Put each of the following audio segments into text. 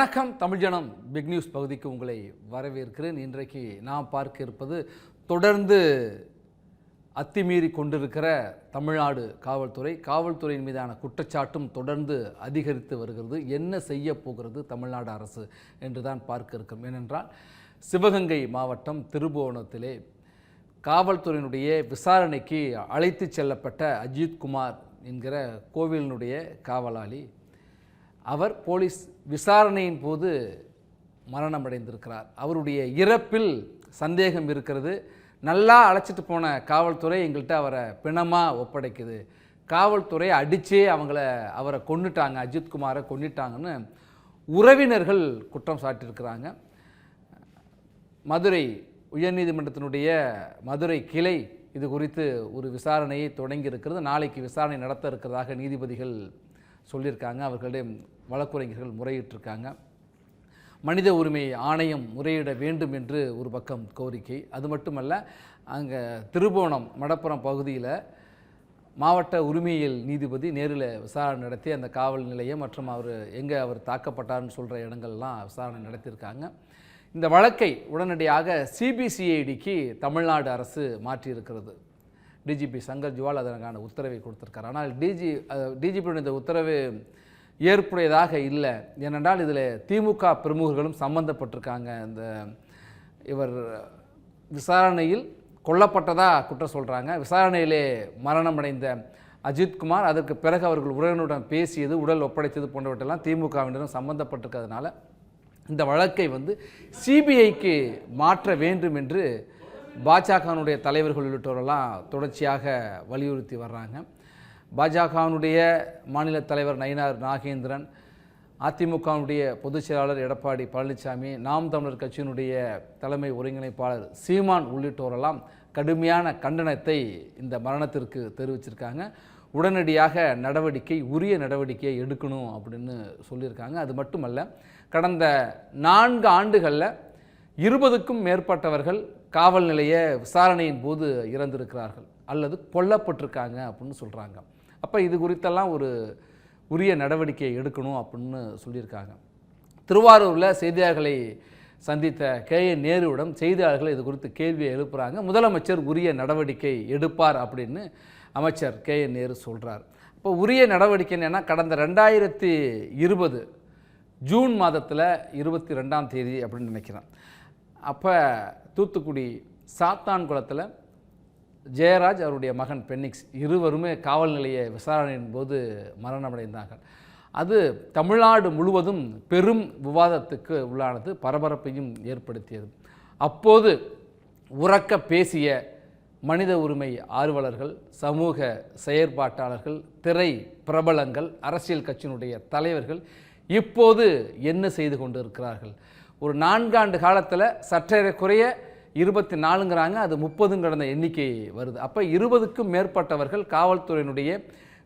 வணக்கம். Tamil Janam big news பகுதிக்கு உங்களை வரவேற்கிறேன். இன்றைக்கு நான் பார்க்க இருப்பது தொடர்ந்து அத்திமீறி கொண்டிருக்கிற தமிழ்நாடு காவல்துறை. காவல்துறையின் மீதான குற்றச்சாட்டும் தொடர்ந்து அதிகரித்து வருகிறது. என்ன செய்ய போகிறது தமிழ்நாடு அரசு என்று தான் பார்க்க இருக்கும். ஏனென்றால் சிவகங்கை மாவட்டம் திருபுவனத்திலே காவல்துறையினுடைய விசாரணைக்கு அழைத்து செல்லப்பட்ட அஜித்குமார் என்கிற கோவிலினுடைய காவலாளி அவர் போலீஸ் விசாரணையின் போது மரணமடைந்திருக்கிறார். அவருடைய இறப்பில் சந்தேகம் இருக்கிறது. நல்லா அழைச்சிட்டு போன காவல்துறை எங்கள்கிட்ட அவரை பிணமாக ஒப்படைக்குது. காவல்துறை அடித்தே அவங்கள அவரை கொண்டுட்டாங்க அஜித்குமாரை கொண்டுட்டாங்கன்னு உறவினர்கள் குற்றம் சாட்டியிருக்கிறாங்க. மதுரை உயர்நீதிமன்றத்தினுடைய மதுரை கிளை இது குறித்து ஒரு விசாரணையை தொடங்கி இருக்கிறது. நாளைக்கு விசாரணை நடத்த இருக்கிறதாக நீதிபதிகள் சொல்லியிருக்காங்க. அவர்களிடம் வழக்குரைஞர்கள் முறையிட்டிருக்காங்க. மனித உரிமை ஆணையம் முறையிட வேண்டும் என்று ஒரு பக்கம் கோரிக்கை. அது மட்டுமல்ல அங்கே திருபோணம் மடப்புறம் பகுதியில் மாவட்ட உரிமையியல் நீதிபதி நேரில் விசாரணை நடத்தி அந்த காவல் நிலையம் மற்றும் அவர் எங்கே அவர் தாக்கப்பட்டார்னு சொல்கிற இடங்கள்லாம் விசாரணை நடத்தியிருக்காங்க. இந்த வழக்கை உடனடியாக சிபிசிஐடிக்கு தமிழ்நாடு அரசு மாற்றியிருக்கிறது. டிஜிபி சங்கர் ஜுவால் அதற்கான உத்தரவை கொடுத்துருக்கார். ஆனால் டிஜி டிஜிபியுடைய இந்த உத்தரவு ஏற்புடையதாக இல்லை. ஏனென்றால் இதில் திமுக பிரமுகர்களும் சம்பந்தப்பட்டிருக்காங்க. இந்த இவர் விசாரணையில் கொல்லப்பட்டதா குற்றம் சொல்கிறாங்க விசாரணையிலே மரணமடைந்த அஜித்குமார் அதற்கு பிறகு அவர்கள் உறவினருடன் பேசியது உடல் ஒப்படைத்தது போன்றவற்றெல்லாம் திமுகவினரும் சம்பந்தப்பட்டிருக்கிறதுனால இந்த வழக்கை வந்து சிபிஐக்கு மாற்ற வேண்டும் என்று பாஜகனுடைய தலைவர்கள் உள்ளிட்டோரெல்லாம் தொடர்ச்சியாக வலியுறுத்தி வர்றாங்க. பாஜகனுடைய மாநில தலைவர் நயினார் நாகேந்திரன் அதிமுகவினுடைய பொதுச் செயலாளர் எடப்பாடி பழனிசாமி நாம் தமிழர் கட்சியினுடைய தலைமை ஒருங்கிணைப்பாளர் சீமான் உள்ளிட்டோரெல்லாம் கடுமையான கண்டனத்தை இந்த மரணத்திற்கு தெரிவிச்சிருக்காங்க. உடனடியாக நடவடிக்கை உரிய நடவடிக்கையை எடுக்கணும் அப்படின்னு சொல்லியிருக்காங்க. அது மட்டுமல்ல கடந்த நான்கு ஆண்டுகளில் இருபதுக்கும் மேற்பட்டவர்கள் காவல் நிலைய விசாரணையின் போது இறந்திருக்கிறார்கள் அல்லது கொல்லப்பட்டிருக்காங்க அப்படின்னு சொல்கிறாங்க அப்போ இது குறித்தெல்லாம் ஒரு உரிய நடவடிக்கை எடுக்கணும் அப்படின்னு சொல்லியிருக்காங்க. திருவாரூரில் செய்தியாளர்களை சந்தித்த கே. ஏ. நேருவிடம் செய்தியாளர்கள் இது குறித்து கேள்வியை எழுப்புகிறாங்க முதலமைச்சர் உரிய நடவடிக்கை எடுப்பார் அப்படின்னு அமைச்சர் கே. ஏ. நேரு சொல்கிறார் இப்போ உரிய நடவடிக்கை என்னென்னா கடந்த ரெண்டாயிரத்தி இருபது ஜூன் மாதத்தில் இருபத்தி ரெண்டாம் தேதி அப்படின்னு நினைக்கிறேன். அப்போ தூத்துக்குடி சாத்தான்குளத்தில் ஜெயராஜ் அவருடைய மகன் பென்னிக்ஸ் இருவருமே காவல் நிலைய விசாரணையின் போது மரணமடைந்தார்கள் அது தமிழ்நாடு முழுவதும் பெரும் விவாதத்துக்கு உள்ளானது பரபரப்பையும் ஏற்படுத்தியது. அப்போது உறக்க பேசிய மனித உரிமை ஆர்வலர்கள் சமூக செயற்பாட்டாளர்கள் திரை பிரபலங்கள் அரசியல் கட்சியினுடைய தலைவர்கள் இப்போது என்ன செய்து கொண்டிருக்கிறார்கள்? ஒரு நான்காண்டு காலத்தில் சற்றேறக்குறைய இருபத்தி நாலுங்கிறாங்க அது முப்பதும் கடந்த எண்ணிக்கை வருது. அப்போ இருபதுக்கும் மேற்பட்டவர்கள் காவல்துறையினுடைய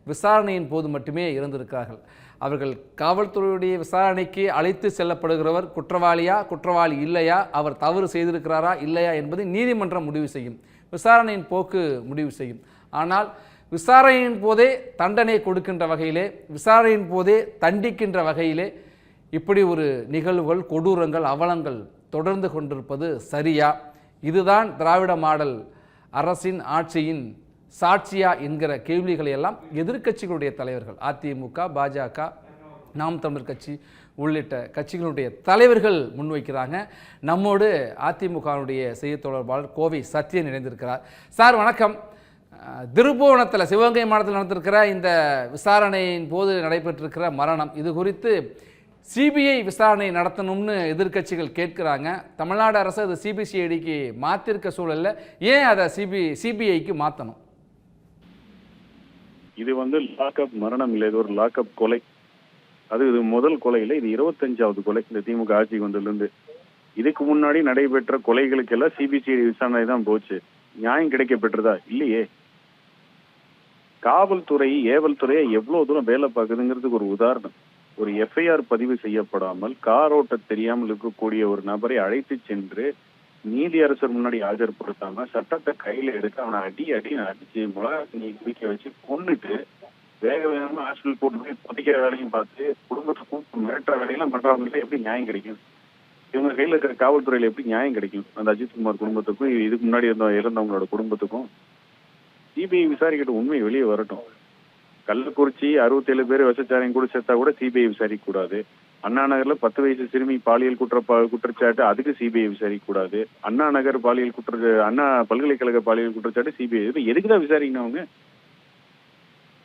விசாரணையின் போது மட்டுமே இருந்திருக்கிறார்கள் அவர்கள் காவல்துறையுடைய விசாரணைக்கு அழைத்து செல்லப்படுகிறவர் குற்றவாளியா குற்றவாளி இல்லையா அவர் தவறு செய்திருக்கிறாரா இல்லையா என்பதை நீதிமன்றம் முடிவு செய்யும். விசாரணையின் போக்கு முடிவு செய்யும். ஆனால் விசாரணையின் போதே தண்டனை கொடுக்கின்ற வகையிலே விசாரணையின் போதே தண்டிக்கின்ற வகையிலே இப்படி ஒரு நிகழ்வுகள் கொடூரங்கள் அவலங்கள் தொடர்ந்து கொண்டிருப்பது சரியா? இதுதான் திராவிட மாடல் அரசின் ஆட்சியின் சாட்சியா என்கிற கேள்விகளை எல்லாம் எதிர்க்கட்சிகளுடைய தலைவர்கள் அதிமுக பாஜக நாம் தமிழர் கட்சி உள்ளிட்ட கட்சிகளுடைய தலைவர்கள் முன்வைக்கிறாங்க. நம்மோடு அதிமுகவுடைய செய்தி தொடர்பாளர் கோவை சத்யன் இணைந்திருக்கிறார். சார் வணக்கம். திருபுவனத்தில் சிவகங்கை மாவட்டத்தில் நடந்திருக்கிற இந்த விசாரணையின் போது நடைபெற்றிருக்கிற மரணம் இது குறித்து சிபிஐ விசாரணை நடத்தணும்னு எதிர்க்கட்சிகள் கேட்குறாங்க. தமிழ்நாடு அரசு அது சிபிசிஐடிக்கு மாற்றிருக்க சூழல்ல ஏன் அதை சிபி சிபிஐக்கு மாற்றணும் இது வந்து லாக்அப் மரணம் இல்லை இது ஒரு லாக்அப் கொலை. அது இது முதல் கொலை இல்லை இது இருபத்தஞ்சாவது கொலை. இந்த திமுக ஆட்சிக்கு வந்ததுலேருந்து. இதுக்கு முன்னாடி நடைபெற்ற கொலைகளுக்கெல்லாம் சிபிசிஐடி விசாரணை தான் போச்சு. நியாயம் கிடைக்க பெற்றதா இல்லையே. காவல்துறை ஏவல் துறையை எவ்வளவு தூரம் வேலை பார்க்குதுங்கிறதுக்கு ஒரு உதாரணம். ஒரு எஃப்ஐஆர் பதிவு செய்யப்படாமல் கார் ஓட்ட தெரியாமல் இருக்கக்கூடிய ஒரு நபரை அழைத்து சென்று நீதி அரசர் முன்னாடி ஆஜர்படுத்தாம சட்டத்தை கையில எடுத்து அவனை அடி அடி அடிச்சு மிளகா நீ குடிக்க வச்சு கொன்னுட்டு வேக வேகமா ஹாஸ்பிட்டல் போட்டு போய் புதைக்கிற வேலையும் பார்த்து குடும்பத்தை கூப்பிட்டு மிரட்டுற வேலையெல்லாம் பண்றவங்களுக்கு எப்படி நியாயம் கிடைக்கும்? இவங்க கையில இருக்கிற காவல்துறையில எப்படி நியாயம் கிடைக்கும்? அந்த அஜித்குமார் குடும்பத்துக்கும் இதுக்கு முன்னாடி இருந்த இறந்தவங்களோட குடும்பத்துக்கும்? சிபிஐ விசாரிக்கிட்ட உண்மை வெளியே வரட்டும். கள்ளக்குறிச்சி அறுபத்தேழு பேர் விசச்சாரையும் கூட சேர்த்தா கூட சிபிஐ விசாரிக்க கூடாது அண்ணா நகர்ல பத்து வயசு சிறுமி பாலியல் குற்ற குற்றச்சாட்டு அதுக்கு சிபிஐ விசாரிக்கக்கூடாது. அண்ணா நகர் பாலியல் குற்ற அண்ணா பல்கலைக்கழக பாலியல் குற்றச்சாட்டு சிபிஐ இது எதுக்கு தான் விசாரிக்கணும் அவங்க?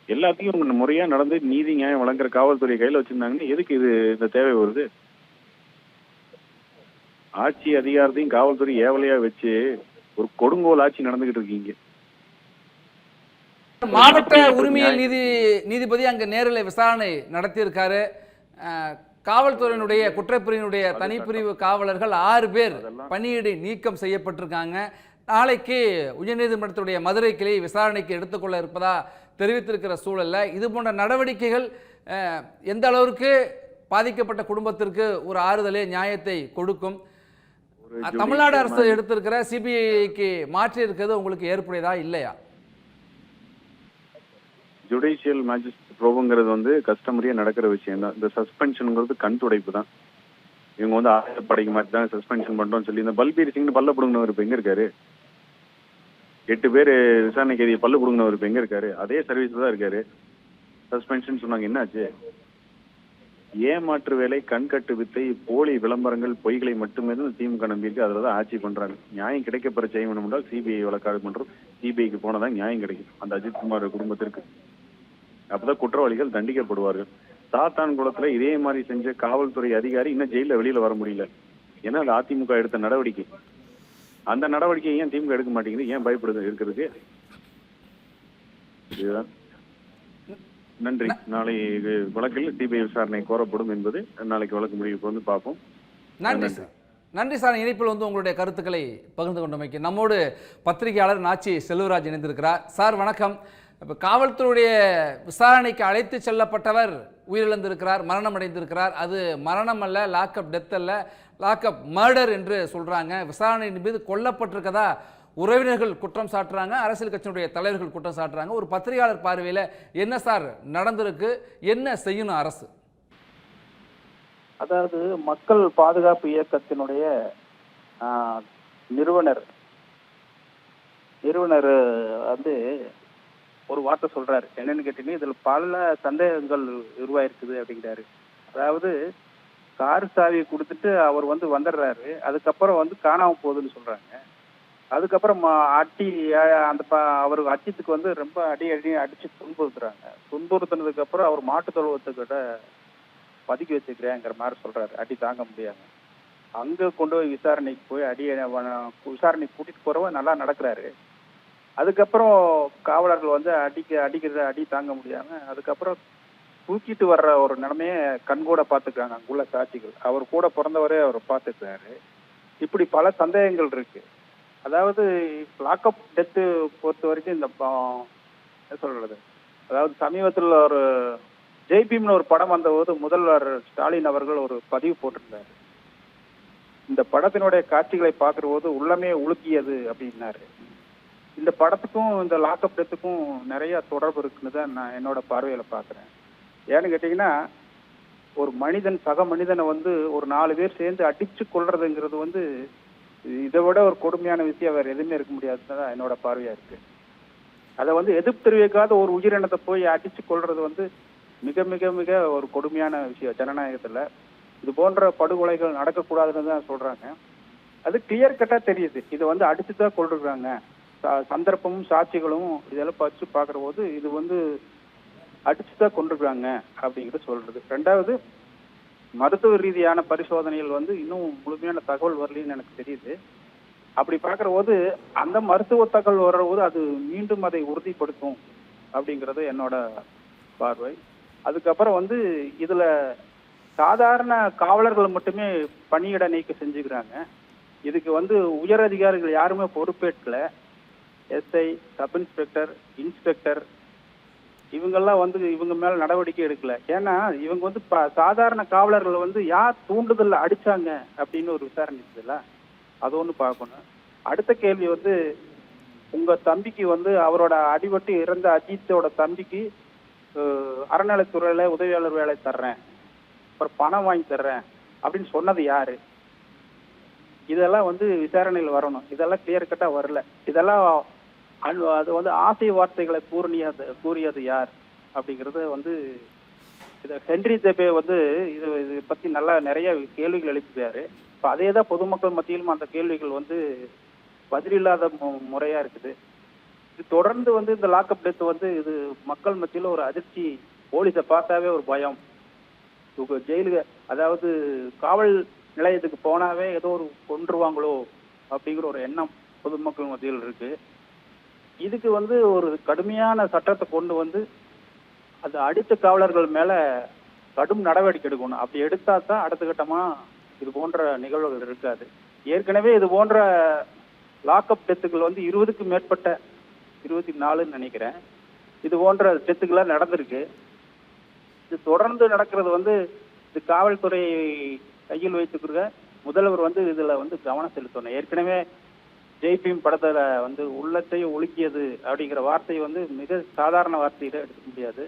எல்லாத்தையும் முறையா நடந்து நீதி நியாயம் வழங்குற காவல்துறை கையில வச்சிருந்தாங்கன்னா எதுக்கு இது இந்த தேவை வருது? ஆட்சி அதிகாரத்தையும் காவல்துறை ஏவலையா வச்சு ஒரு கொடுங்கோல் ஆட்சி நடந்துகிட்டு இருக்கீங்க. மாவட்ட உரிமையல் நீதி நீதிபதி அங்க நேரில் விசாரணை நடத்தியிருக்காரு. காவல்துறையினுடைய குற்றப்பிரிவினுடைய தனிப்பிரிவு காவலர்கள் ஆறு பேர் பணியிடை நீக்கம் செய்யப்பட்டிருக்காங்க. நாளைக்கு உயர்நீதிமன்றத்துடைய மதுரை கிளை விசாரணைக்கு எடுத்துக்கொள்ள இருப்பதா தெரிவித்திருக்கிற சூழல்ல இது போன்ற நடவடிக்கைகள் எந்த அளவிற்கு பாதிக்கப்பட்ட குடும்பத்திற்கு ஒரு ஆறுதலை நியாயத்தை கொடுக்கும். தமிழ்நாடு அரசு எடுத்திருக்கிற சிபிஐக்கு மாற்றி இருக்கிறது உங்களுக்கு ஏற்புடையதா இல்லையா? ஜுடிஷியல் மேஜிஸ்ட்ரேட் ப்ரோவுங்கிறது வந்து கஸ்டமரியா நடக்கிற விஷயம் தான் இந்த சஸ்பென்ஷனுங்கிறது கண் துடைப்பு தான் இவங்க வந்து ஆயுதப்படைக்கு மாதிரி தான் சஸ்பென்ஷன் பண்றோம்னு சொல்லி இந்த பல்பீர் சிங்னு பல்ல பிடுங்கினவர் இப்ப எங்க இருக்காரு எட்டு பேர் விசாரணை எதிரி பல்லு பிடுங்கினவர் இப்ப எங்க இருக்காரு அதே சர்வீஸ் தான் இருக்காரு. சஸ்பென்ஷன் சொன்னாங்க என்னாச்சு? ஏமாற்று வேலை? கண்கட்டு வித்தை போலி விளம்பரங்கள் பொய்களை மட்டுமே தான் திமுக நம்பியிருக்கு அதில் தான் ஆட்சி பண்றாங்க. நியாயம் கிடைக்கப்பெற செய்ய வேண்டும் என்றால் சிபிஐ வழக்காடு பண்றோம். சிபிஐக்கு போனதான் நியாயம் கிடைக்கும். அந்த அஜித்குமார் குடும்பத்திற்கு. அப்பதான் குற்றவாளிகள் தண்டிக்கப்படுவார்கள். சாத்தான் குளத்துல இதே மாதிரி செஞ்ச காவல்துறை அதிகாரி இன்னும் ஜெயில வெளியில வர முடியல. ஏன்னா அது அதிமுக எடுத்த நடவடிக்கை. அந்த நடவடிக்கையை ஏன் திமுக எடுக்க மாட்டேங்குது? ஏன் பயப்படுது இருக்கிறதுக்கு? இதுதான். நன்றி. நாளை வழக்கில் சிபிஐ விசாரணை கோரப்படும் என்பது நாளைக்கு வழக்கு முடிவுக்கு வந்து பார்ப்போம். நன்றி. சார். நன்றி சார். இணைப்பில் வந்து உங்களுடைய கருத்துக்களை பகிர்ந்து கொண்டமைக்கு நம்மோடு பத்திரிகையாளர் நாச்சி செல்வராஜ் இணைந்திருக்கிறார். சார் வணக்கம். இப்போ காவல்துறையுடைய விசாரணைக்கு அழைத்து செல்லப்பட்டவர் உயிரிழந்திருக்கிறார் மரணம் அடைந்திருக்கிறார் அது மரணம் அல்ல லாக்அப் டெத் அல்ல லாக்அப் மர்டர் என்று சொல்கிறாங்க விசாரணையின் மீது கொல்லப்பட்டிருக்கதா? உறவினர்கள் குற்றம் சாட்டுறாங்க அரசியல் கட்சியினுடைய தலைவர்கள் குற்றம் சாட்டுறாங்க. ஒரு பத்திரிகையாளர் பார்வையில் என்ன சார் நடந்திருக்கு? என்ன செய்யணும் அரசு? அதாவது மக்கள் பாதுகாப்பு இயக்கத்தினுடைய நிறுவனர் நிறுவனர் வந்து ஒரு வார்த்தை சொல்றாரு. என்னன்னு கேட்டீங்கன்னா இதுல பல சந்தேகங்கள் உருவாயிருக்குது அப்படிங்கிறாரு. அதாவது கார் சாவியை கொடுத்துட்டு அவர் வந்து வந்துடுறாரு. அதுக்கப்புறம் வந்து காணாம போகுதுன்னு சொல்றாங்க. அதுக்கப்புறம் அட்டி அந்த அவர் அஜித்துக்கு வந்து ரொம்ப அடி அடி அடிச்சு துன்புறுத்துறாங்க. துன்புறுத்தினதுக்கு அப்புறம் அவர் மாட்டு தொழுவத்துக்கிட்ட பதுக்கி வச்சுக்கிறேங்கிற மாதிரி சொல்றாரு. அடி தாங்க முடியாம அங்க கொண்டு போய் விசாரணைக்கு போய் அடி விசாரணைக்கு கூட்டிட்டு போறவ நல்லா நடக்கிறாரு. அதுக்கப்புறம் காவலர்கள் வந்து அடிக்க அடிக்கிறத அடி தாங்க முடியாம அதுக்கப்புறம் தூக்கிட்டு வர்ற ஒரு நிலைமைய கண்கூட பாத்துக்கிறாங்க அங்குள்ள சாட்சிகள். அவர் கூட பிறந்தவரே அவர் பார்த்துக்கிறாரு. இப்படி பல சந்தேகங்கள் இருக்கு. அதாவது லாக்அப் டெத்து பொறுத்த வரைக்கும் இந்த ப- என்ன சொல்றது? அதாவது சமீபத்தில் ஒரு ஜெய்பீம்னு ஒரு படம் வந்தபோது முதல்வர் ஸ்டாலின் அவர்கள் ஒரு பதிவு போட்டிருந்தாரு. இந்த படத்தினுடைய காட்சிகளை பார்க்கிற போது உள்ளமே உலுக்கியது அப்படின்னாரு. இந்த படத்துக்கும் இந்த லாக்அப் டெத்துக்கும் நிறைய தொடர்பு இருக்குன்னு தான் நான் என்னோட பார்வையில பாக்குறேன் ஏன்னு கேட்டீங்கன்னா ஒரு மனிதன் சக மனிதனை வந்து ஒரு நாலு பேர் சேர்ந்து அடிச்சு கொள்றதுங்கிறது வந்து இதை விட ஒரு கொடுமையான விஷயம் வேற எதுவுமே இருக்க முடியாதுன்னு தான் என்னோட பார்வையா இருக்கு. அதை வந்து எதிர்ப்பு தெரிவிக்காத ஒரு உயிரினத்தை போய் அடிச்சு கொள்றது வந்து மிக மிக மிக ஒரு கொடுமையான விஷயம் ஜனநாயகத்துல. இது போன்ற படுகொலைகள் நடக்கக்கூடாதுன்னு தான் சொல்றாங்க. அது கிளியர் கட்டா தெரியுது. இதை வந்து அடிச்சுதான் கொள்றாங்க சந்தர்ப்பமும் சாட்சிகளும் இதெல்லாம் வச்சு பார்க்குற போது இது வந்து அடிச்சு தான் கொண்டிருக்காங்க அப்படிங்கிறது சொல்றது. ரெண்டாவது மருத்துவ ரீதியான பரிசோதனைகள் வந்து இன்னும் முழுமையான தகவல் வரலன்னு எனக்கு தெரியுது. அப்படி பார்க்குற போது அந்த மருத்துவ தகவல் வர்ற போது அது மீண்டும் அதை உறுதிப்படுத்தும் அப்படிங்கிறது என்னோட பார்வை. அதுக்கப்புறம் வந்து இதில் சாதாரண காவலர்கள் மட்டுமே பணியிட நீக்கம் செஞ்சுக்கிறாங்க. இதுக்கு வந்து உயர் அதிகாரிகள் யாருமே பொறுப்பேற்கல. எஸ்ஐ சப் இன்ஸ்பெக்டர் இன்ஸ்பெக்டர் இவங்கெல்லாம் வந்து இவங்க மேல நடவடிக்கை எடுக்கல. ஏன்னா இவங்க வந்து சாதாரண காவலர்கள் வந்து யார் தூண்டுதல்ல அடிச்சாங்க அப்படின்னு ஒரு விசாரணை இருக்குதுல்ல? அது ஒன்று பார்க்கணும். அடுத்த கேள்வி வந்து உங்க தம்பிக்கு வந்து அவரோட அடிபட்டு இறந்த அஜித்தோட தம்பிக்கு அறநிலைத்துறையில உதவியாளர் வேலை தர்றேன். அப்புறம் பணம் வாங்கி தர்றேன். அப்படின்னு சொன்னது யாரு? இதெல்லாம் வந்து விசாரணையில் வரணும். இதெல்லாம் கிளியர் கட்டா வரல. இதெல்லாம் அது வந்து ஆசை வார்த்தைகளை கூறியது கூறியது யார்? அப்படிங்கிறது வந்து இத ஹென்றி தேபே வந்து இது இது பத்தி நல்லா நிறைய கேள்விகள் எழுப்பிட்டாரு இப்போ அதே தான் பொதுமக்கள் மத்தியிலும் அந்த கேள்விகள் வந்து பதிலில்லாத மு- முறையா இருக்குது. இது தொடர்ந்து வந்து இந்த லாக்அப் டெத் வந்து இது மக்கள் மத்தியில் ஒரு அதிர்ச்சி போலீஸை பார்த்தாவே ஒரு பயம். ஜெயிலுக்கு அதாவது காவல் நிலையத்துக்கு போனாவே ஏதோ ஒரு கொன்றுவாங்களோ அப்படிங்கிற ஒரு எண்ணம் பொதுமக்கள் மத்தியில் இருக்குது இதுக்கு வந்து ஒரு கடுமையான சட்டத்தை கொண்டு வந்து அது அடித்த காவலர்கள் மேல கடும் நடவடிக்கை எடுக்கணும். அப்படி எடுத்தா தான் அடுத்த கட்டமா இது போன்ற நிகழ்வுகள் இருக்காது. ஏற்கனவே இது போன்ற லாக்அப் டெத்துகள் வந்து இருபதுக்கும் மேற்பட்ட இருபத்தி நாலுன்னு நினைக்கிறேன். இது போன்ற டெத்துக்கெல்லாம் நடந்திருக்கு. இது தொடர்ந்து நடக்கிறது வந்து இது காவல்துறை கையில் வைத்துக்கிற முதல்வர் வந்து இதுல வந்து கவனம் செலுத்தணும். ஏற்கனவே ஜெய்பீம் படத்துல வந்து உள்ளத்தை ஒழுக்கியது அப்படிங்கிற வார்த்தை வந்து மிக சாதாரண வார்த்தையில எடுக்க முடியாது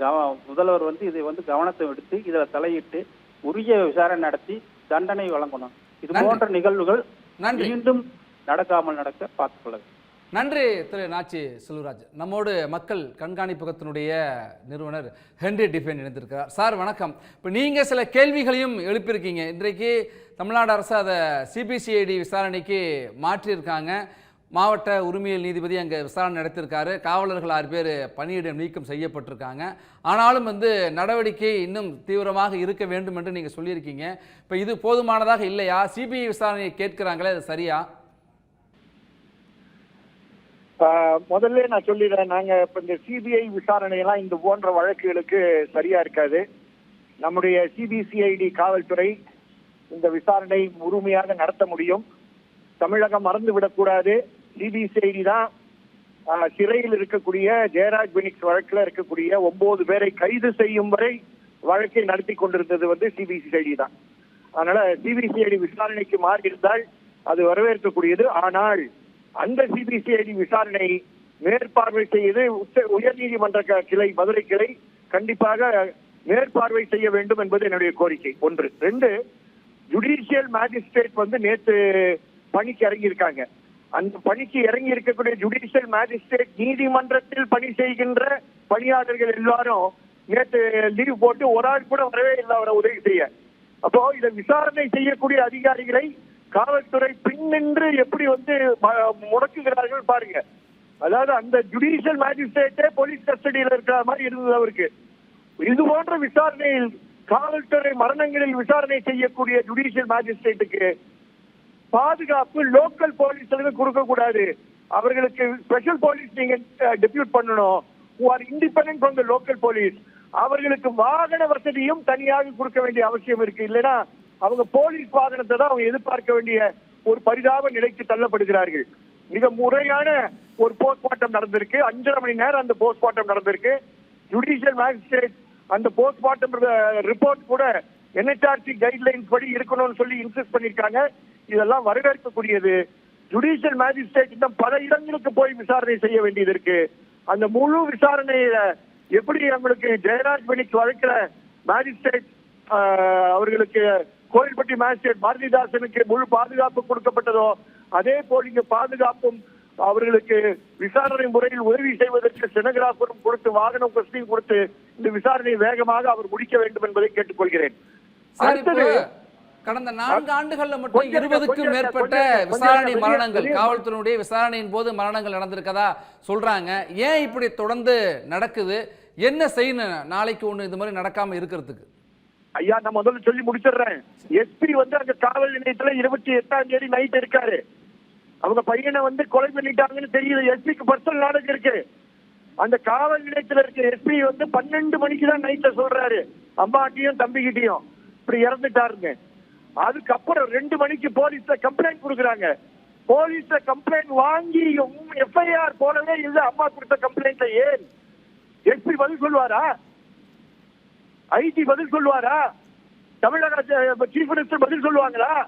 கவ- முதல்வர் வந்து இதை வந்து கவனத்தை எடுத்து இதுல தலையிட்டு உரிய விசாரணை நடத்தி தண்டனை வழங்கணும் இது. போன்ற நிகழ்வுகள் மீண்டும் நடக்காமல் நடக்க பார்த்துக் கொள்ள. நன்றி திரு நாச்சி செல்வராஜ். நம்மோடு மக்கள் கண்காணிப்பகத்தினுடைய நிறுவனர் ஹென்ரி டிஃபென் இணைந்திருக்கிறார். சார் வணக்கம். இப்போ நீங்கள் சில கேள்விகளையும் எழுப்பியிருக்கீங்க. இன்றைக்கு தமிழ்நாடு அரசு அதை சிபிசிஐடி விசாரணைக்கு மாற்றியிருக்காங்க. மாவட்ட உரிமையல் நீதிபதி அங்கே விசாரணை நடத்தியிருக்காரு. காவலர்கள் ஆறு பேர் பணியிடம் நீக்கம் செய்யப்பட்டிருக்காங்க. ஆனாலும் வந்து நடவடிக்கை இன்னும் தீவிரமாக இருக்க வேண்டும் என்று நீங்கள் சொல்லியிருக்கீங்க. இப்போ இது போதுமானதாக இல்லையா? சிபிஐ விசாரணையை கேட்கிறாங்களே அது சரியா? முதல்ல நான் சொல்லிடுறேன். நாங்க இப்ப இந்த சிபிஐ விசாரணை எல்லாம் இந்த போன்ற வழக்குகளுக்கு சரியா இருக்காது. நம்முடைய சிபிசிஐடி காவல்துறை இந்த விசாரணை முழுமையாக நடத்த முடியும். தமிழகம் மறந்து விடக்கூடாது. சிபிசிஐடி தான் சிறையில் இருக்கக்கூடிய ஜெயராஜ் பெனிக்ஸ் வழக்கில் இருக்கக்கூடிய ஒன்பது பேரை கைது செய்யும் வரை வழக்கை நடத்தி கொண்டிருந்தது வந்து சிபிசிஐடி தான். அதனால சிபிசிஐடி விசாரணைக்கு மாறி இருந்தால் அது வரவேற்கக்கூடியது. ஆனால் அந்த சிபிசிஐடி விசாரணை மேற்பார்வை செய்து உச்ச உயர்நீதிமன்ற கிளை மதுரை கிளை கண்டிப்பாக மேற்பார்வை செய்ய வேண்டும் என்பது என்னுடைய கோரிக்கை. ஒன்று. ரெண்டு ஜுடிஷியல் மேஜிஸ்ட்ரேட் வந்து நேற்று பணிக்கு இறங்கியிருக்காங்க. அந்த பணிக்கு இறங்கி இருக்கக்கூடிய ஜுடிஷியல் மேஜிஸ்ட்ரேட் நீதிமன்றத்தில் பணி செய்கின்ற பணியாளர்கள் எல்லாரும் நேற்று லீவ் போட்டு ஒரு ஆள் கூட வரவே இல்லை அவரை உதவி செய்ய. அப்போ இதை விசாரணை செய்யக்கூடிய அதிகாரிகளை காவல்துறை பின்னின்று எப்படி வந்து ம- முடக்குகிறார்கள் பாருங்க. அதாவது அந்த ஜுடிஷியல் மேஜிஸ்ட்ரேட்டே போலீஸ் கஸ்டடியில் இருக்கிற மாதிரி இருந்தது அவருக்கு. இது போன்ற விசாரணையில் காவல்துறை மரணங்களில் விசாரணை செய்யக்கூடிய ஜுடிஷியல் மேஜிஸ்ட்ரேட்டுக்கு பாதுகாப்பு லோக்கல் போலீஸ்களுக்கு கொடுக்க கூடாது அவர்களுக்கு ஸ்பெஷல் போலீஸ் நீங்க டெபியூட் பண்ணணும். Are are from the local police அவர்களுக்கு வாகன வசதியும் தனியாக கொடுக்க வேண்டிய அவசியம் இருக்கு. இல்லைன்னா அவங்க போலீஸ் வாகனத்தை தான் அவங்க எதிர்பார்க்க வேண்டிய ஒரு பரிதாப நிலைக்கு தள்ளப்படுகிறார்கள். மிக முறையான ஒரு போஸ்ட்மார்ட்டம் நடந்திருக்கு. அஞ்சரை மணி நேரம் அந்த போஸ்ட்மார்ட்டம் நடந்திருக்கு. ஜுடிஷியல் மேஜிஸ்ட்ரேட் அந்த போஸ்ட்மார்ட்டம் ரிப்போர்ட் கூட என்ஹெச்ஆர்சி கைட்லைன்ஸ் படி இருக்கணும்னு சொல்லி இன்சிஸ்ட் பண்ணிருக்காங்க இதெல்லாம் வரவேற்கக்கூடியது. ஜுடிஷியல் மேஜிஸ்ட்ரேட் இன்னும் பல இடங்களுக்கு போய் விசாரணை செய்ய வேண்டியது இருக்கு. அந்த முழு விசாரணையில எப்படி அவங்களுக்கு ஜெயராஜ் மணிக்கு வழக்கில் மேஜிஸ்ட்ரேட் அவர்களுக்கு கோயில்பட்டி மேஜிஸ்ட்ரேட் பாரதிதாசனுக்கு முழு பாதுகாப்பு கொடுக்கப்பட்டதோ அதே போல் இங்க பாதுகாப்பும் அவர்களுக்கு விசாரணை முறையில் உதவி செய்வதற்கு செனகிராஃபரும் கொடுத்து வாகனம் கொஸ்டின் கொடுத்து இந்த விசாரணையை வேகமாக அவர் முடிக்க வேண்டும் என்பதை கேட்டுக்கொள்கிறேன். அடுத்தது கடந்த நான்கு ஆண்டுகள்ல மட்டும் இருபதுக்கும் மேற்பட்ட விசாரணை மரணங்கள் காவல்துறையினுடைய விசாரணையின் போது மரணங்கள் நடந்திருக்கதா சொல்றாங்க. ஏன் இப்படி தொடர்ந்து நடக்குது? என்ன செய்யணும்? நாளைக்கு ஒண்ணு இது மாதிரி நடக்காம இருக்கிறதுக்கு. ஐயா நான் முதல்ல சொல்லி முடிச்சிடுறேன். எஸ்பி வந்து அங்க காவல் நிலையத்துல இருபத்தி எட்டாம் தேதி நைட் இருக்காரு. அவங்க பையனை வந்து கொலை பண்ணிட்டாங்கன்னு தெரியுது. எஸ்பிக்கு பர்சனல் நாலேஜ் இருக்கு. அந்த காவல் நிலையத்துல இருக்க எஸ்பி வந்து பன்னெண்டு மணிக்கு தான் நைட்ல சொல்றாரு. அம்மாட்டியும் தம்பிகிட்டையும். இப்படி இறந்துட்டாருங்க அதுக்கப்புறம் ரெண்டு மணிக்கு போலீஸ்ல கம்ப்ளைண்ட் கொடுக்குறாங்க. போலீஸ்ல கம்ப்ளைண்ட் வாங்கியும் எஃப்ஐஆர் போடவே இல்லை. அம்மா கொடுத்த கம்ப்ளைண்ட்ல ஏன்? எஸ்பி பதில் சொல்வாரா ஐடி பதில் சொல்லுவாரா? தமிழக சீஃப் மினிஸ்டர் பதில் சொல்லுவாங்களா?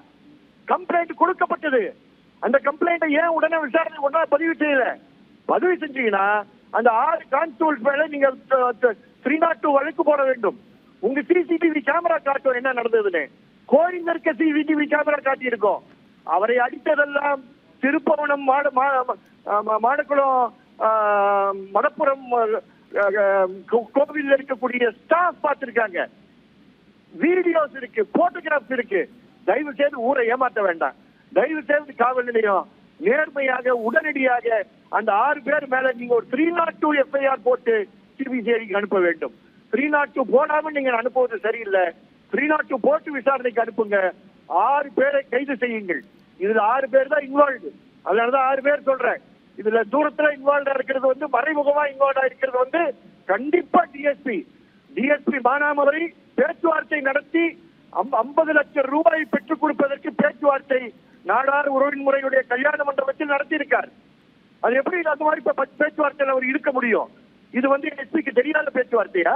கம்ப்ளைண்ட் கொடுக்கப்பட்டது. அந்த கம்ப்ளைண்ட்டை ஏன் உடனே விசாரணை உடனே பதிவு செய்யல? பதிவு செஞ்சீங்கன்னா அந்த ஆறு கான்ஸ்டபிள்ஸ் மேல நீங்க த்ரீ நாட் டூ வழக்கு போட வேண்டும். உங்க சிசிடிவி கேமரா காட்டும் என்ன நடந்ததுன்னு. கோயில் இருக்க சிசிடிவி கேமரா காட்டி இருக்கோம் அவரை அடித்ததெல்லாம் திருப்பவனம் மாட மா- மா- மாடக்குளம் மடப்புறம் கோவில் இருக்கக்கூடிய ஸ்டாஃப் பார்த்திருக்காங்க. வீடியோஸ் இருக்கு போட்டோகிராஃப்ஸ் இருக்கு. தயவு செய்து ஊரை ஏமாற்ற வேண்டாம். தயவு செய்து காவல் நிலையம் நேர்மையாக உடனடியாக அந்த ஆறு பேர் மேல நீங்க ஒரு த்ரீ நாட் டூ எஃப்ஐஆர் போட்டு சிபிசிஐடிக்கு அனுப்ப வேண்டும். த்ரீ நாட் டூ போடாம நீங்க அனுப்புவது சரியில்லை. த்ரீ நாட் டூ போட்டு விசாரணைக்கு அனுப்புங்க. ஆறு பேரை கைது செய்யுங்கள். இதுல ஆறு பேர் தான் இன்வால்வ்டு அதனாலதான் ஆறு பேர் சொல்றேன். இதுல தூரத்துல இன்வால்வ் இருக்கிறது வந்து மறைமுகமா இன்வால்வ் இருக்கிறது வந்து கண்டிப்பா டிஎஸ்பி டிஎஸ்பி மானாமதுரை பேச்சுவார்த்தை நடத்தி ஐம்பது லட்சம் ரூபாய் பெற்றுக் கொடுப்பதற்கு பேச்சுவார்த்தை நாடார் உறவின் முறையுடைய கல்யாண மண்டபத்தில் நடத்தியிருக்கார். அது எப்படி அந்த மாதிரி இப்ப பேச்சுவார்த்தையில் அவர் இருக்க முடியும்? இது வந்து எஸ்பிக்கு தெரியாத பேச்சுவார்த்தையா?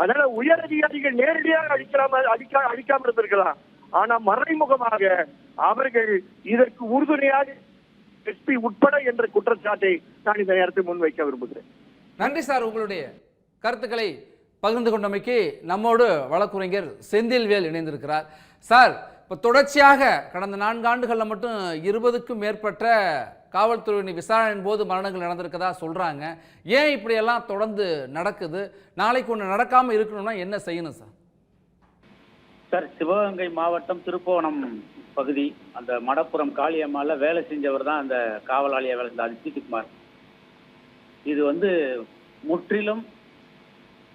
அதனால உயர் அதிகாரிகள் நேரடியாக அழிக்காம அழிக்கா அழிக்காம இருந்திருக்கலாம். ஆனா மறைமுகமாக அவர்கள் இதற்கு உறுதுணையாக எஸ்பி உட்பட என்ற குற்றச்சாட்டை நான் இந்த நேரத்தில் முன்வைக்க விரும்புகிறேன். நன்றி சார் உங்களுடைய கருத்துக்களை பகிர்ந்து கொண்டமைக்கு நம்மோடு வழக்குரைஞர் செந்தில்வேல் இணைந்திருக்கிறார். சார் இப்போ தொடர்ச்சியாக கடந்த நான்கு ஆண்டுகளில் மட்டும் இருபதுக்கும் மேற்பட்ட காவல்துறையின் விசாரணையின் போது மரணங்கள் நடந்திருக்கதா சொல்கிறாங்க ஏன் இப்படியெல்லாம் தொடர்ந்து நடக்குது? நாளைக்கு ஒன்று நடக்காமல் இருக்கணும்னா என்ன செய்யணும் சார்? சார் சிவகங்கை மாவட்டம் திருப்போணம். பகுதி அந்த மடப்புறம் காளியம்மால வேலை செஞ்சவர் தான் அந்த காவலாளியா வேலை செஞ்ச அஜித்குமார் இது வந்து முற்றிலும்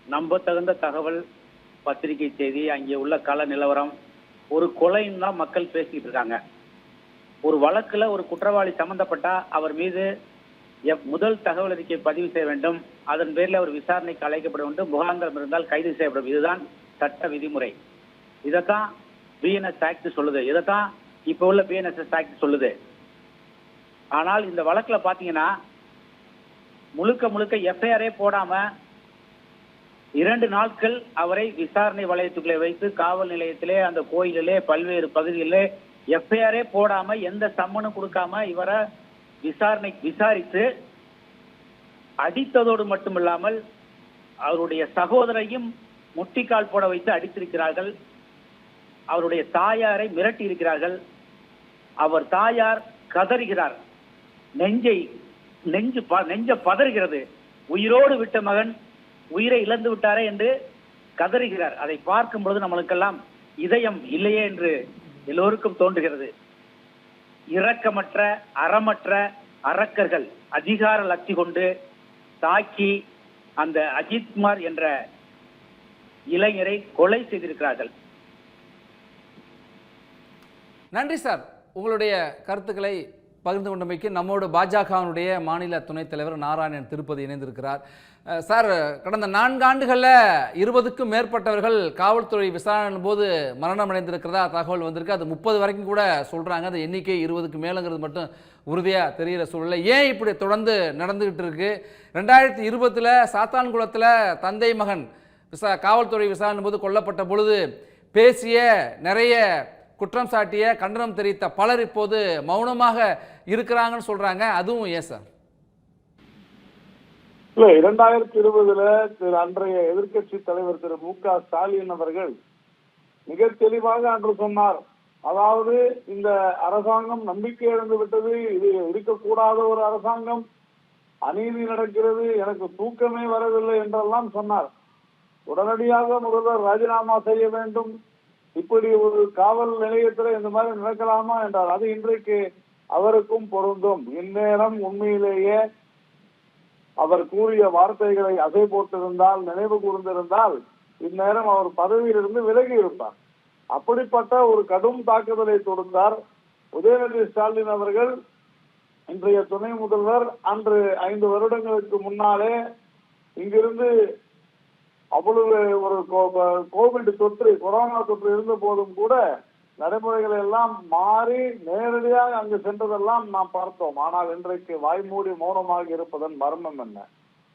நம்பத்தகுந்த தகவல் பத்திரிகை செய்தி அங்கே உள்ள கள நிலவரம் ஒரு கொலைன்னு தான் மக்கள் பேசிக்கிட்டு இருக்காங்க. ஒரு வழக்கில் ஒரு குற்றவாளி சம்பந்தப்பட்டா அவர் மீது எப்- முதல் தகவல் அறிக்கை பதிவு செய்ய வேண்டும். அதன் பேரில் அவர் விசாரணைக்கு அழைக்கப்பட வேண்டும் முகாந்திரம் இருந்தால் கைது செய்யப்படும். இதுதான் சட்ட விதிமுறை. இதைத்தான் பிஎன்எஸ் ஆக்ட் சொல்லுது. இதைத்தான் இப்ப உள்ள பிஎன்எஸ்எஸ் ஆக்ட் சொல்லுது? ஆனால் இந்த வழக்குல பாத்தீங்கன்னா முழுக்க முழுக்க எஃப்ஐஆரே போடாம இரண்டு நாட்கள் அவரை விசாரணை வளையத்துக்குள்ளே வைத்து காவல் நிலையத்திலே அந்த கோயிலிலே பல்வேறு பகுதிகளிலே எஃப்ஐஆரே போடாம எந்த சம்மனும் கொடுக்காம இவரை விசாரணை விசாரித்து அடித்ததோடு மட்டுமில்லாமல் அவருடைய சகோதரையும் முட்டிக்கால் போட வைத்து அடித்திருக்கிறார்கள். அவருடைய தாயாரை மிரட்டி இருக்கிறார்கள் அவர் தாயார் கதறுகிறார். நெஞ்சை நெஞ்சு ப- நெஞ்ச பதறுகிறது. உயிரோடு விட்ட மகன் உயிரை இழந்து விட்டாரே என்று கதறுகிறார். அதை பார்க்கும் பொழுது நம்மளுக்கெல்லாம் இதயம் இல்லையே என்று எல்லோருக்கும் தோன்றுகிறது. இரக்கமற்ற அறமற்ற அரக்கர்கள் அதிகார லட்சி கொண்டு தாக்கி அந்த அஜித்குமார் என்ற இளைஞரை கொலை செய்திருக்கிறார்கள். நன்றி சார். உங்களுடைய கருத்துக்களை பகிர்ந்து கொண்டமைக்கு நம்மோடு பாஜகவினுடைய மாநில துணைத் தலைவர் நாராயணன் திருப்பதி இணைந்திருக்கிறார். சார் கடந்த நான்கு ஆண்டுகளில் இருபதுக்கும் மேற்பட்டவர்கள் காவல்துறை விசாரணையின் போது மரணம் அடைந்திருக்கிறதா தகவல் வந்திருக்கு. அது முப்பது வரைக்கும் கூட சொல்கிறாங்க அந்த எண்ணிக்கை இருபதுக்கு மேலுங்கிறது மட்டும் உறுதியாக தெரிகிற சூழ்நிலை. ஏன் இப்படி தொடர்ந்து நடந்துகிட்டு இருக்கு? ரெண்டாயிரத்தி இருபத்தில் சாத்தான்குளத்தில் தந்தை மகன் விசா காவல்துறை விசாரணை போது கொல்லப்பட்ட பொழுது பேசிய நிறைய குற்றம் சாட்டிய கண்டனம் தெரிவித்த பலர் இப்போது மௌனமாக இருக்கிறாங்கன்னு சொல்றாங்க. அதுவும் ஏன் சார்? இல்ல இரண்டாயிரத்தி இருபதுல திரு அன்றைய எதிர்க்கட்சி தலைவர் திரு மு க ஸ்டாலின் அவர்கள் மிக தெளிவாக அன்று சொன்னார். அதாவது இந்த அரசாங்கம் நம்பிக்கை இழந்து விட்டது இது இருக்கக்கூடாத ஒரு அரசாங்கம் அநீதி நடக்கிறது எனக்கு தூக்கமே வரவில்லை என்றெல்லாம் சொன்னார். உடனடியாக முதல்வர் ராஜினாமா செய்ய வேண்டும். இப்படி ஒரு காவல் நிலையத்தில் இந்த மாதிரி நடக்கலாமா என்றால் அது இன்றைக்கு அவருக்கும் பொருந்தும். இந்நேரம் உண்மையிலேயே அவர் கூறிய வார்த்தைகளை அசை போட்டிருந்தால் நினைவு கூர்ந்திருந்தால் இந்நேரம் அவர் பதவியிலிருந்து விலகி இருப்பார். அப்படிப்பட்ட ஒரு கடும் தாக்குதலை தொடர்ந்தார் உதயநிதி ஸ்டாலின் அவர்கள். இன்றைய துணை முதல்வர் அன்று ஐந்து வருடங்களுக்கு முன்னாலே இங்கிருந்து அவ்வளவு ஒரு கோ- கோவிட் தொற்று கொரோனா தொற்று இருந்த போதும் கூட நடைமுறைகள் எல்லாம் மாறி நேரடியாக அங்கு சென்றதெல்லாம் நாம் பார்த்தோம். ஆனால் இன்றைக்கு வாய்மூடி மௌனமாக இருப்பதன் மர்மம் என்ன?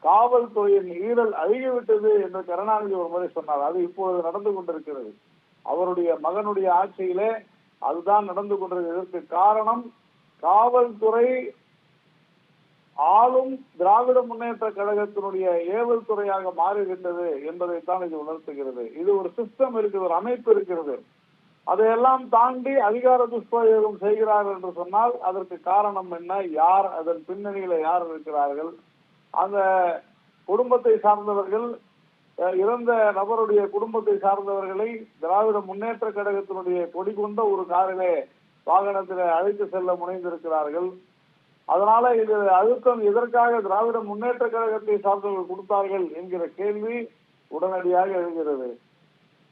காவல்துறையின் ஈரல் அழுகிவிட்டது என்று கருணாநிதி ஒரு முறை சொன்னார். அது இப்பொழுது நடந்து கொண்டிருக்கிறது. அவருடைய மகனுடைய ஆட்சியிலே அதுதான் நடந்து கொண்டிருக்கிறது. இதற்கு காரணம் காவல்துறை ஆளும் திராவிட முன்னேற்ற கழகத்தினுடைய ஏவல் துறையாக மாறுகின்றது என்பதைத்தான் இது உணர்த்துகிறது. இது ஒரு சிஸ்டம் இருக்குது ஒரு அமைப்பு இருக்கிறது அதையெல்லாம் தாண்டி அதிகார துஷ்பிரயோகம் செய்கிறார் என்று சொன்னால் அதற்கு காரணம் என்ன? யார்? அதன் பின்னணியில யார் இருக்கிறார்கள்? அந்த குடும்பத்தை சார்ந்தவர்கள் இறந்த நபருடைய குடும்பத்தை சார்ந்தவர்களை திராவிட முன்னேற்ற கழகத்தினுடைய கொடி கொண்ட ஒரு காரிலே வாகனத்தில் அழைத்து செல்ல முனைந்திருக்கிறார்கள். அதனால இது அழுத்தம் எதற்காக திராவிட முன்னேற்ற கழகத்தை சார்ந்தவர்கள் கொடுத்தார்கள் என்கிற கேள்வி உடனடியாக எழுகிறது.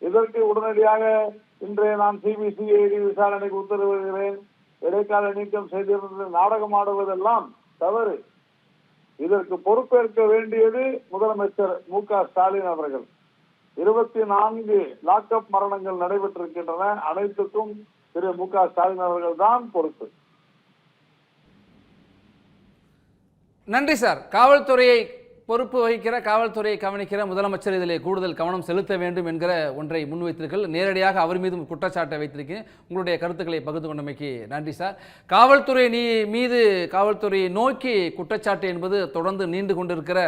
இதற்கு உடனடியாக இன்றைய நான் சிபிசிஐடி விசாரணைக்கு உத்தரவிடுகிறேன் இடைக்கால நீக்கம் செய்திருந்தது நாடகம் ஆடுவதெல்லாம் தவறு. இதற்கு பொறுப்பேற்க வேண்டியது முதலமைச்சர் மு க ஸ்டாலின் அவர்கள். இருபத்தி நான்கு லாக்அப் மரணங்கள் நடைபெற்றிருக்கின்றன. அனைத்துக்கும் திரு மு க ஸ்டாலின் அவர்கள் தான் பொறுப்பு. நன்றி சார். காவல்துறையை பொறுப்பு வகிக்கிற காவல்துறையை கவனிக்கிற முதலமைச்சர் இதில் கூடுதல் கவனம் செலுத்த வேண்டும் என்கிற ஒன்றை முன்வைத்திருக்கள். நேரடியாக அவர் மீதும் குற்றச்சாட்டை வைத்திருக்கேன் உங்களுடைய கருத்துக்களை பகிர்ந்து கொண்டமைக்கு நன்றி சார். காவல்துறை நீ மீது காவல்துறையை நோக்கி குற்றச்சாட்டு என்பது தொடர்ந்து நீண்டு கொண்டிருக்கிற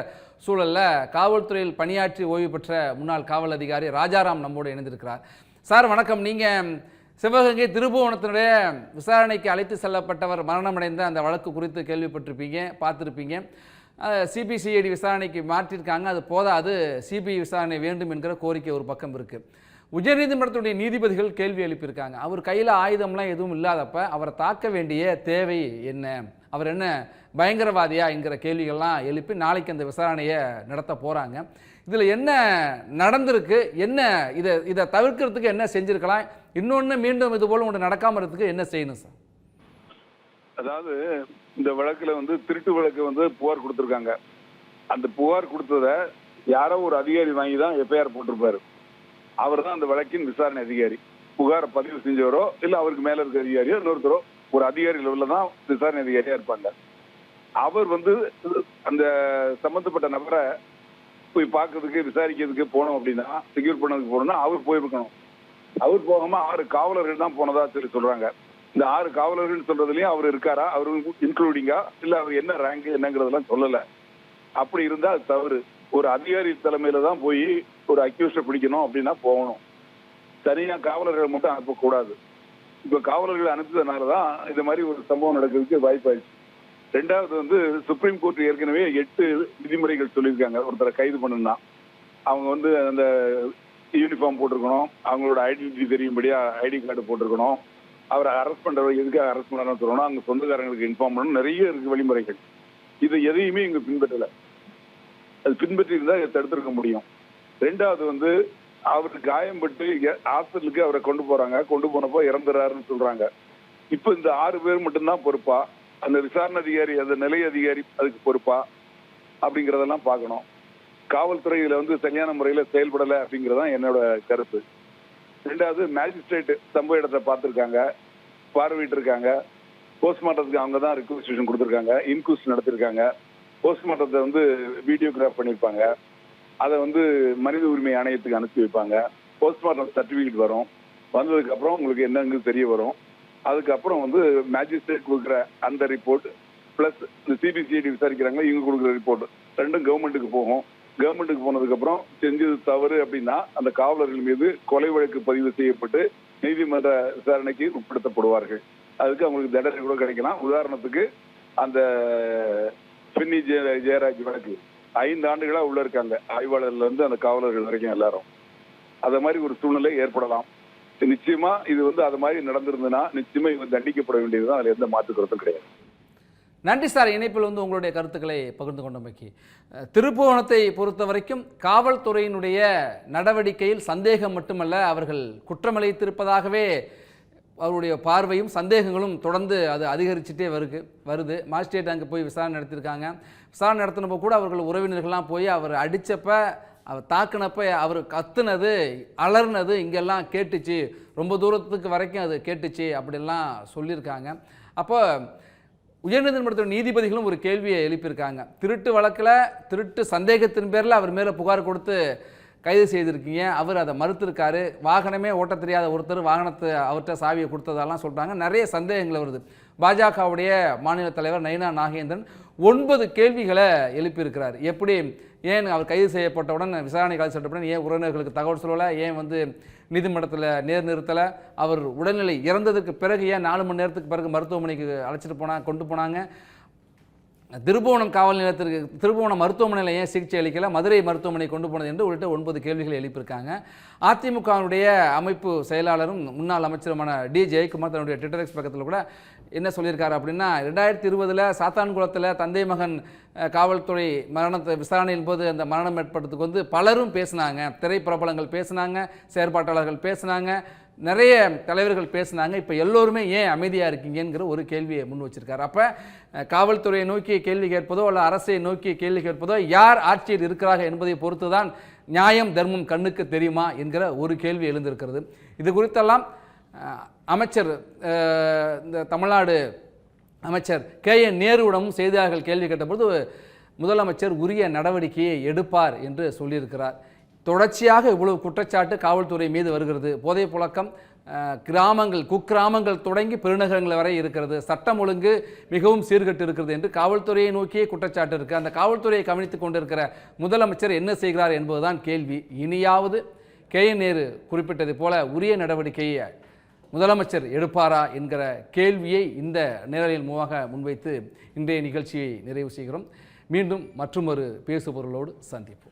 சூழல்ல காவல்துறையில் பணியாற்றி ஓய்வு பெற்ற முன்னாள் காவல் அதிகாரி ராஜாராம் நம்மோடு இணைந்திருக்கிறார். சார் வணக்கம். நீங்கள் சிவகங்கை திருபுவனத்தினுடைய விசாரணைக்கு அழைத்து செல்லப்பட்டவர் மரணமடைந்த அந்த வழக்கு குறித்து கேள்விப்பட்டிருப்பீங்க பார்த்துருப்பீங்க. சிபிசிஐடி விசாரணைக்கு மாற்றிருக்காங்க அது போதாது சிபிஐ விசாரணை வேண்டும் என்கிற கோரிக்கை ஒரு பக்கம் இருக்குது உயர்நீதிமன்றத்துடைய நீதிபதிகள் கேள்வி எழுப்பியிருக்காங்க. அவர் கையில் ஆயுதம்லாம் எதுவும் இல்லாதப்ப அவரை தாக்க வேண்டிய தேவை என்ன? அவர் என்ன பயங்கரவாதியா என்கிற கேள்விகள்லாம் எழுப்பி நாளைக்கு அந்த விசாரணையை நடத்த போகிறாங்க இதில் என்ன நடந்திருக்கு? என்ன இதை இதை தவிர்க்கிறதுக்கு என்ன செஞ்சுருக்கலாம்? இன்னொன்று மீண்டும் இது போல் ஒன்று நடக்காமல் இருக்கிறதுக்கு என்ன செய்யணும் சார் அதாவது இந்த வழக்குல வந்து திருட்டு வழக்கு வந்து புகார் கொடுத்துருக்காங்க. அந்த புகார் கொடுத்தத யாரோ ஒரு அதிகாரி வாங்கி தான் எஃப்ஐஆர் போட்டிருப்பாரு. அவர் தான் அந்த வழக்கின் விசாரணை அதிகாரி. புகாரை பதிவு செஞ்சவரோ இல்லை அவருக்கு மேல இருக்க அதிகாரியோ இன்னொருத்தரோ ஒரு அதிகாரி லெவலில் தான் விசாரணை அதிகாரியா இருப்பாங்க. அவர் வந்து அந்த சம்பந்தப்பட்ட நபரை போய் பார்க்கறதுக்கு விசாரிக்கிறதுக்கு போனோம் அப்படின்னா செக்யூர் பண்ணதுக்கு போனோம்னா அவர் போயிருக்கணும். அவர் போகாம ஆறு காவலர்கள் தான் போனதா சொல்லி சொல்றாங்க. இந்த ஆறு காவலர்கள் சொல்றதுலயும் அவர் இருக்காரா? அவரு இன்க்ளூடிங்கா இல்ல அவர் என்ன ரேங்க் என்னங்கிறதெல்லாம் சொல்லல. அப்படி இருந்தா அது தவறு. ஒரு அதிகாரி தலைமையில தான் போய் ஒரு அக்யூஸ்ட பிடிக்கணும் அப்படின்னா போகணும். தனியா காவலர்கள் மட்டும் அனுப்பக்கூடாது இப்ப காவலர்கள் அனுப்பியதுனால தான் இந்த மாதிரி ஒரு சம்பவம் நடக்கிறதுக்கு வாய்ப்பாயிடுச்சு. ரெண்டாவது வந்து சுப்ரீம் கோர்ட் ஏற்கனவே எட்டு விதிமுறைகள் சொல்லியிருக்காங்க. ஒருத்தரை கைது பண்ணுனா அவங்க வந்து அந்த யூனிஃபார்ம் போட்டிருக்கணும். அவங்களோட ஐடென்டிட்டி தெரியும்படியா ஐடி கார்டு போட்டிருக்கணும். அவரை அரெஸ்ட் பண்றவர் எதுக்காக அரெஸ்ட் பண்ணணும் சொல்லணும் அவங்க சொந்தக்காரங்களுக்கு இன்ஃபார்ம் பண்ணணும். நிறைய இருக்கு வழிமுறைகள். இது எதையுமே இங்க பின்பற்றல. அது பின்பற்றி இருந்தா இதை தடுத்திருக்க முடியும். ரெண்டாவது வந்து அவருக்கு காயம்பட்டு ஹாஸ்பிட்டலுக்கு அவரை கொண்டு போறாங்க. கொண்டு போனப்போ இறந்துறாருன்னு சொல்றாங்க. இப்ப இந்த ஆறு பேர் மட்டும்தான் பொறுப்பா? அந்த விசாரணை அதிகாரி அந்த நிலைய அதிகாரி அதுக்கு பொறுப்பா? அப்படிங்கிறதெல்லாம் பார்க்கணும். காவல்துறை இதுல வந்து சரியான முறையில செயல்படல அப்படிங்கறதான் என்னோட கருத்து. ரெண்டாவது மேஜிஸ்ட்ரேட் சம்பவ இடத்தை பார்த்திருக்காங்க பார்வையிட்டு இருக்காங்க போஸ்ட்மார்ட்டத்துக்கு அவங்க தான் ரிக்வஸ்டேஷன் கொடுத்துருக்காங்க இன்கூஸ் நடத்திருக்காங்க. போஸ்ட்மார்ட்டத்தை வந்து வீடியோகிராஃப் பண்ணியிருப்பாங்க. அதை வந்து மனித உரிமை ஆணையத்துக்கு அனுப்பி வைப்பாங்க. போஸ்ட்மார்ட்டம் சர்டிஃபிகேட் வரும். வந்ததுக்கு அப்புறம் உங்களுக்கு என்னங்கிறது தெரிய வரும். அதுக்கப்புறம் வந்து மேஜிஸ்ட்ரேட் கொடுக்குற அந்த ரிப்போர்ட் பிளஸ் இந்த சிபிசிஐடி விசாரிக்கிறாங்க இவங்க கொடுக்குற ரிப்போர்ட் ரெண்டும் கவர்மெண்ட்டுக்கு போகும். கவர்மெண்ட்டுக்கு போனதுக்கப்புறம் செஞ்சது தவறு அப்படின்னா அந்த காவலர்கள் மீது கொலை வழக்கு பதிவு செய்யப்பட்டு நீதிமன்ற விசாரணைக்கு உட்படுத்தப்படுவார்கள். அதுக்கு அவங்களுக்கு தண்டனை கூட கிடைக்கலாம். உதாரணத்துக்கு அந்த பின்னி ஜெய ஜெயராஜ் வழக்கு. ஐந்து ஆண்டுகளா உள்ள இருக்காங்க. ஆய்வாளர்ல இருந்து அந்த காவலர்கள் வரைக்கும் எல்லாரும். அதை மாதிரி ஒரு சூழ்நிலை ஏற்படலாம். நிச்சயமா இது வந்து அது மாதிரி நடந்திருந்ததுன்னா நிச்சயமா இவங்க தண்டிக்கப்பட வேண்டியதுதான். அதுல எந்த மாற்றுக்கிறதும் கிடையாது. நன்றி சார். இணைப்பில் வந்து உங்களுடைய கருத்துக்களை பகிர்ந்து கொண்டமைக்கு. திருப்புவனத்தை பொறுத்த வரைக்கும் காவல்துறையினுடைய நடவடிக்கையில் சந்தேகம் மட்டுமல்ல அவர்கள் குற்றமளித்திருப்பதாகவே அவருடைய பார்வையும் சந்தேகங்களும் தொடர்ந்து அது அதிகரிச்சுட்டே வருது வருது. மாஜிஸ்ட்ரேட் அங்கே போய் விசாரணை நடத்தியிருக்காங்க விசாரணை நடத்தினப்போ கூட அவர்கள் உறவினர்கள்லாம் போய் அவர் அடித்தப்ப அவர் தாக்குனப்ப அவர் கத்துனது அலர்னது இங்கெல்லாம் கேட்டுச்சு. ரொம்ப தூரத்துக்கு வரைக்கும் அது கேட்டுச்சு அப்படிலாம் சொல்லியிருக்காங்க. அப்போ உயர்நீதிமன்றத்தின் நீதிபதிகளும் ஒரு கேள்வியை எழுப்பியிருக்காங்க. திருட்டு வழக்கில் திருட்டு சந்தேகத்தின் பேரில் அவர் மேலே புகார் கொடுத்து கைது செய்திருக்கீங்க. அவர் அதை மறுத்திருக்காரு. வாகனமே ஓட்ட தெரியாத ஒருத்தர் வாகனத்தை அவர்கிட்ட சாவியை கொடுத்ததெல்லாம் சொல்கிறாங்க நிறைய சந்தேகங்கள் வருது. பாஜகவுடைய மாநில தலைவர் நயினா நாகேந்திரன் ஒன்பது கேள்விகளை எழுப்பியிருக்கிறார். எப்படி? ஏன் அவர் கைது செய்யப்பட்டவுடன் விசாரணை கால் செய்யப்பட்டவுடன் ஏன் உறவினர்களுக்கு தகவல் சொல்லலை? ஏன் வந்து நீதிமன்றத்தில் நேர் நிறுத்தலை? அவர் உடல்நிலை இறந்ததுக்கு பிறகு ஏன் நாலு மணி நேரத்துக்கு பிறகு மருத்துவமனைக்கு அழைச்சிட்டு போனா கொண்டு போனாங்க? திருபுவனம் காவல் நிலையத்திற்கு திருபுவனம் மருத்துவமனையில் ஏன் சிகிச்சை அளிக்கல? மதுரை மருத்துவமனை கொண்டு போனது என்று உள்ளிட்ட ஒன்பது கேள்விகளை எழுப்பியிருக்காங்க. அதிமுகவினுடைய அமைப்பு செயலாளரும் முன்னாள் அமைச்சருமான டி. ஜெயக்குமார் தன்னுடைய ட்விட்டர் எக்ஸ் பக்கத்தில் கூட என்ன சொல்லியிருக்காரு அப்படின்னா ரெண்டாயிரத்தி இருபதில் சாத்தான்குளத்தில் தந்தை மகன் காவல்துறை மரணத்தை விசாரணையின் போது அந்த மரணம் ஏற்பட்டதுக்கு வந்து பலரும் பேசினாங்க. திரைப்பிரபலங்கள் பேசினாங்க செயற்பாட்டாளர்கள் பேசினாங்க நிறைய தலைவர்கள் பேசினாங்க. இப்போ எல்லோருமே ஏன் அமைதியாக இருக்கீங்கிற ஒரு கேள்வியை முன் வச்சிருக்காரு. அப்போ காவல்துறையை நோக்கி கேள்வி கேட்பதோ அல்ல அரசை நோக்கி கேள்வி கேட்பதோ யார் ஆட்சியில் இருக்கிறார்கள் என்பதை பொறுத்து தான் நியாயம் தர்மம் கண்ணுக்கு தெரியுமா என்கிற ஒரு கேள்வி எழுந்திருக்கிறது. இது குறித்தெல்லாம் அமைச்சர் இந்த தமிழ்நாடு அமைச்சர் கே என் நேருவிடமும் செய்தியாளர்கள் கேள்வி கேட்டபோது முதலமைச்சர் உரிய நடவடிக்கையை எடுப்பார் என்று சொல்லியிருக்கிறார். தொடர்ச்சியாக இவ்வளவு குற்றச்சாட்டு காவல்துறை மீது வருகிறது. போதை புழக்கம் கிராமங்கள் குக்கிராமங்கள் தொடங்கி பெருநகரங்கள் வரை இருக்கிறது. சட்டம் ஒழுங்கு மிகவும் சீர்கெட்டு இருக்கிறது என்று காவல்துறையை நோக்கியே குற்றச்சாட்டு இருக்குது அந்த காவல்துறையை கவனித்துக் கொண்டிருக்கிற முதலமைச்சர் என்ன செய்கிறார் என்பதுதான் கேள்வி. இனியாவது கே என் நேரு குறிப்பிட்டது போல உரிய நடவடிக்கையை முதலமைச்சர் எடுப்பாரா என்கிற கேள்வியை இந்த நிரலின் மூலமாக முன்வைத்து இன்றைய நிகழ்ச்சியை நிறைவு செய்கிறோம். மீண்டும் மற்றொரு பேசுபொருளோடு சந்திப்போம்.